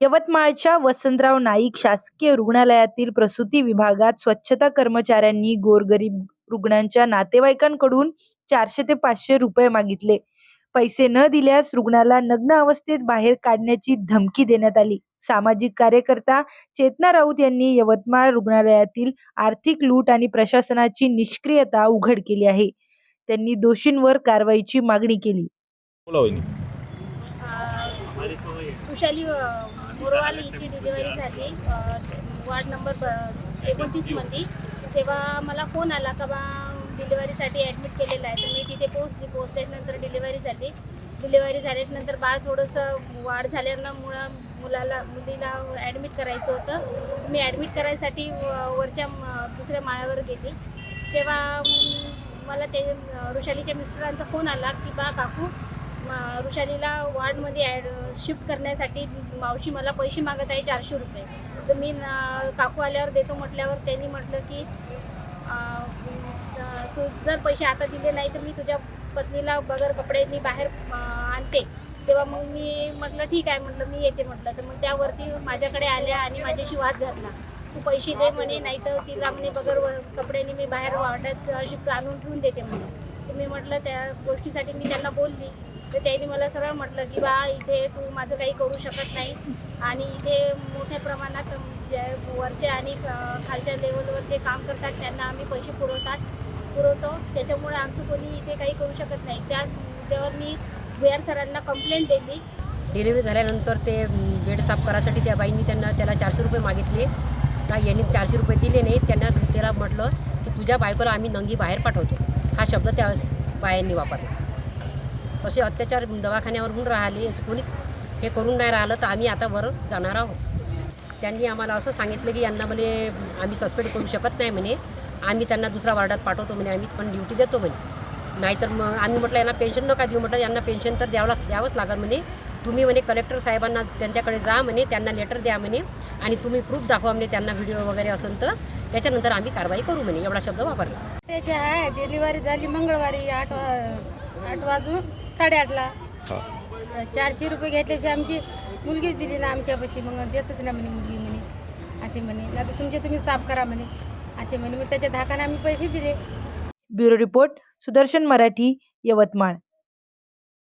यवतमाळच्या वसंतराव नाईक शासकीय रुग्णालयातील प्रसूती विभागात स्वच्छता कर्मचाऱ्यांनी गोरगरीब रुग्णांच्या नातेवाईकांकडून चारशे ते पाचशे रुपये मागितले. पैसे न दिल्यास रुग्णाला नग्न अवस्थेत बाहेर काढण्याची धमकी देण्यात आली. सामाजिक कार्यकर्ता चेतना राऊत यांनी यवतमाळ रुग्णालयातील आर्थिक लूट आणि प्रशासनाची निष्क्रियता उघड केली आहे. त्यांनी दोषींवर कारवाईची मागणी केली. वहिनी डिलिव्हरीसाठी झाली. वार्ड नंबर ब एकोणतीसमध्ये तेव्हा मला फोन आला का बा डिलिव्हरीसाठी ॲडमिट केलेलं आहे. तर मी तिथे पोहोचली. पोहोचल्यानंतर डिलिव्हरी झाली. डिलिव्हरी झाल्याच्यानंतर बाळ थोडंसं वाढ झाल्यामुळं मुलाला मुलीला ॲडमिट करायचं होतं. मी ॲडमिट करायसाठी व- वरच्या दुसऱ्या माळ्यावर गेली. तेव्हा मला ते ऋषालीच्या मिस्टरांचा फोन आला की बा काकू मा- ऋषालीला वॉर्डमध्ये ॲड शिफ्ट करण्यासाठी मावशी मला पैसे मागत आहे चारशे रुपये. तर मी काकू आल्यावर देतो म्हटल्यावर त्यांनी म्हटलं की तू जर पैसे आता दिले नाही तर मी तुझ्या पत्नीला बगर कपड्यांनी बाहेर आणते. तेव्हा मग मी म्हटलं ठीक आहे म्हटलं मी येते म्हटलं. तर मग त्यावरती माझ्याकडे आल्या आणि माझ्याशी वाद घातला. तू पैसे दे म्हणे नाही तर तिला म्हणे बगर कपड्यांनी मी बाहेर वाटत शिफ्ट आणून ठेवून देते म्हणे. तर मी म्हटलं त्या गोष्टीसाठी मी त्यांना बोलली. तर त्यांनी मला सरळ म्हटलं की बा इथे तू माझं काही करू शकत नाही. आणि इथे मोठ्या प्रमाणात जे वरचे आणि खालच्या लेवलवर जे काम करतात त्यांना आम्ही पैसे पुरवतात पुरवतो. त्याच्यामुळे आमचं कोणी इथे काही करू शकत नाही. त्या मुद्द्यावर मी भुयार सरांना कंप्लेंट दिली. डिलिव्हरी झाल्यानंतर ते बेड साफ करायसाठी त्या बाईंनी त्यांना त्याला चारशे रुपये मागितले. का यांनी चारशे रुपये दिले नाही त्यांना त्याला म्हटलं की तुझ्या बायकोला आम्ही नंगी बाहेर पाठवतो. हा शब्द त्या बायांनी वापरला. असे अत्याचार दवाखान्यावर होऊन राहिले याचं कोणीच हे करून नाही राहिलं तर आम्ही आता वर जाणार आहोत. त्यांनी आम्हाला असं सांगितलं की यांना म्हणे आम्ही सस्पेंड करू शकत नाही म्हणे. आम्ही त्यांना दुसऱ्या वार्डात पाठवतो म्हणे. आम्ही पण ड्युटी देतो म्हणे. नाहीतर मग आम्ही म्हटलं यांना पेन्शन नका देऊ. म्हटलं यांना पेन्शन तर द्यावं लाग द्यावंच लागेल म्हणे. तुम्ही म्हणे कलेक्टर साहेबांना त्यांच्याकडे जा म्हणे. त्यांना लेटर द्या म्हणे. आणि तुम्ही प्रूफ दाखवा म्हणे त्यांना व्हिडिओ वगैरे असेल तर. त्याच्यानंतर आम्ही कारवाई करू म्हणे. एवढा शब्द वापरला. त्याच्या आहे डिलिव्हरी झाली मंगळवारी आठ वा आठ वाजून. साडेआठला. हा. तर चारशे रुपये घेतल्याशिवाय आमची मुलगीच दिली ना आमच्यापाशी. मग देतच ना म्हणे मुलगी म्हणे. असे म्हणे. नाही तर तुमचे तुम्ही साफ करा म्हणे. असे म्हणे. मग त्याच्या धाकाने आम्ही पैसे दिले. Bureau report Sudarshan Marathi Yavatmal.